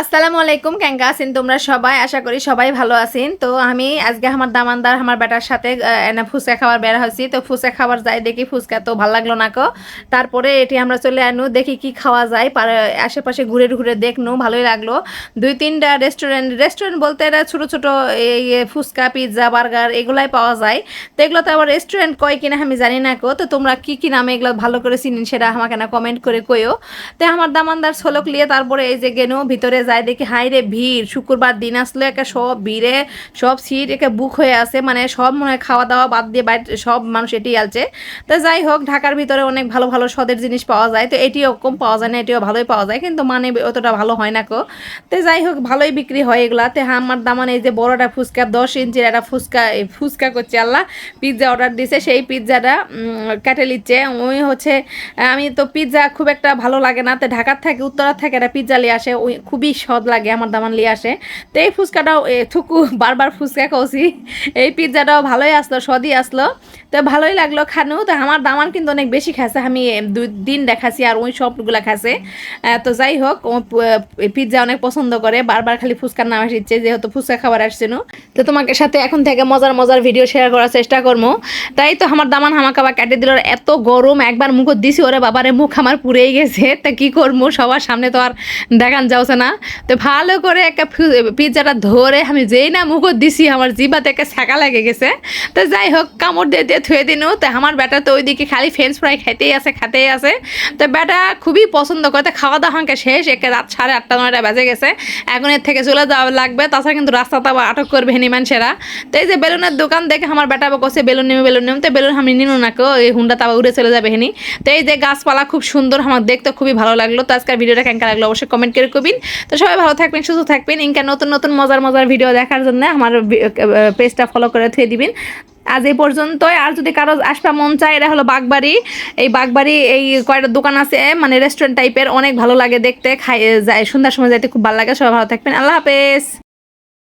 আসসালামু আলাইকুম কেঙ্কা আছেন তোমরা সবাই? আশা করি সবাই ভালো আছেন। তো আমি আজকে আমার দামানদার, আমার বেটার সাথে এনে ফুচকা খাবার বের হয়েছি। তো ফুচকা খাবার যাই দেখি, ফুচকা তো ভালো লাগল না কো। তারপরে এটি আমরা চলে আনু, দেখি কি খাওয়া যায়। আশেপাশে ঘুরে ঘুরে দেখনু, ভালোই লাগল। দুই তিনটা রেস্টুরেন্ট রেস্টুরেন্ট বলতে এটা ছোটো ছোটো, এই ফুচকা পিৎজা বার্গার এগুলাই পাওয়া যায়। তো এগুলো তো আবার রেস্টুরেন্ট কয় কিনা আমি জানি না কো। তো তোমরা কি কি নামে এগুলো ভালো করে চিনেন সেটা আমাকে না কমেন্ট করে কইও। তো আমার দামানদার ছলক লিয়ে তারপরে এই যে গেনু, ভিতরে যায় দেখি হাই রে ভিড়, শুক্রবার দিন আসলো, একে সব ভিড়ে, সব সিট একে বুক হয়ে আছে মানে সব মনে হয় খাওয়া দাওয়া বাদ দিয়ে বাইরে, সব মানুষ এটি আলছে। তো যাই হোক, ঢাকার ভিতরে অনেক ভালো ভালো স্বাদের জিনিস পাওয়া যায়, তো এটিও কম পাওয়া যায় না, এটিও ভালোই পাওয়া যায়, কিন্তু মানে অতটা ভালো হয় না কো। তো যাই হোক, ভালোই বিক্রি হয় এগুলা। তো আমার দামান এই যে বড়টা ফুচকা, দশ ইঞ্চির একটা ফুচকা ফুচকা করছে আল্লাহ পিৎজা অর্ডার দিছে, সেই পিৎজাটা কেটে নিচ্ছে। ওই হচ্ছে, আমি তো পিৎজা খুব একটা ভালো লাগে না, তো ঢাকার থেকে, উত্তরার থেকে একটা পিৎজা নিয়ে আসে, ওই খুবই স্বাদ লাগে, আমার দামান লিয়ে আসে। তো এই ফুচকাটাও থুকু বারবার ফুচকা খাওছি এই পিৎজাটাও ভালোই আসলো, সদই আসলো। তো ভালোই লাগল খানু। তো আমার দামান কিন্তু অনেক বেশি খাসে আমি দুই দিন দেখাছি আর ওই সবগুলা খাসে তো যাই হোক, ও পিৎজা অনেক পছন্দ করে, বারবার খালি ফুচকার নাম আসছে যেহেতু ফুচকা খাবার আসছিল তো তোমাকে সাথে এখন থেকে মজার মজার ভিডিও শেয়ার করার চেষ্টা করব। তাই তো আমার দামান হামা হামাকাবা কাটে দিল এত গরম, একবার মুখ দিছি, ওরে বাবারে, মুখ আমার পুড়েই গেছে। তা কি করব, সবার সামনে তো আর দেখান যাওছে না। তো ভালো করে একটা পিৎজাটা ধরে, আমি যেই না মুখ দিছি, আমার জিবাতে একটা ছাকা লেগে গেছে। তো যাই হোক, কামড় দিয়ে থুয়ে দিনু। তো আমার বেটা তো ওইদিকে খালি ফ্রেঞ্চ ফ্রাই খাইতেই আছে খাতেই আছে। তো বেটা খুবই পছন্দ করে। তো খাওয়া দাওয়া হাঁকে শেষ, একে রাত সাড়ে আটটা, নয়টা বেজে গেছে। এখন এর থেকে চলে যাওয়া লাগবে। তাছাড়া কিন্তু রাস্তাতে আবার আটক করবে হেনি সেরা তো এই যে বেলুনের দোকান দেখে আমার বেটা আবার কষে বেলুন নেমে, বেলুন নিম। তো বেলুন আমি নিনু না এই হুন্ডা তাবা উড়ে চলে যাবে হেনি। তো এই যে গাছপালা খুব সুন্দর, আমার দেখতে খুবই ভালো লাগল। তো আজকের ভিডিওটা কেমন লাগল অবশ্যই কমেন্ট করে কবিন। তো সবাই ভালো থাকবেন, সুস্থ থাকবেন। ইনকা নতুন নতুন, মজার মজার ভিডিও দেখার জন্য আমার পেজটা ফলো করে থুয়ে দিবেন। আজ এই পর্যন্তই। আর যদি কারও আসবা মন চায় এটা হলো বাগবাড়ি। এই বাগবাড়ি, এই কয়েকটা দোকান আছে মানে রেস্টুরেন্ট টাইপের অনেক ভালো লাগে দেখতে, খাই যায়, সন্ধ্যার সময় যাইতে খুব ভালো লাগে। সবাই ভালো থাকবেন। আল্লাহ হাফেজ।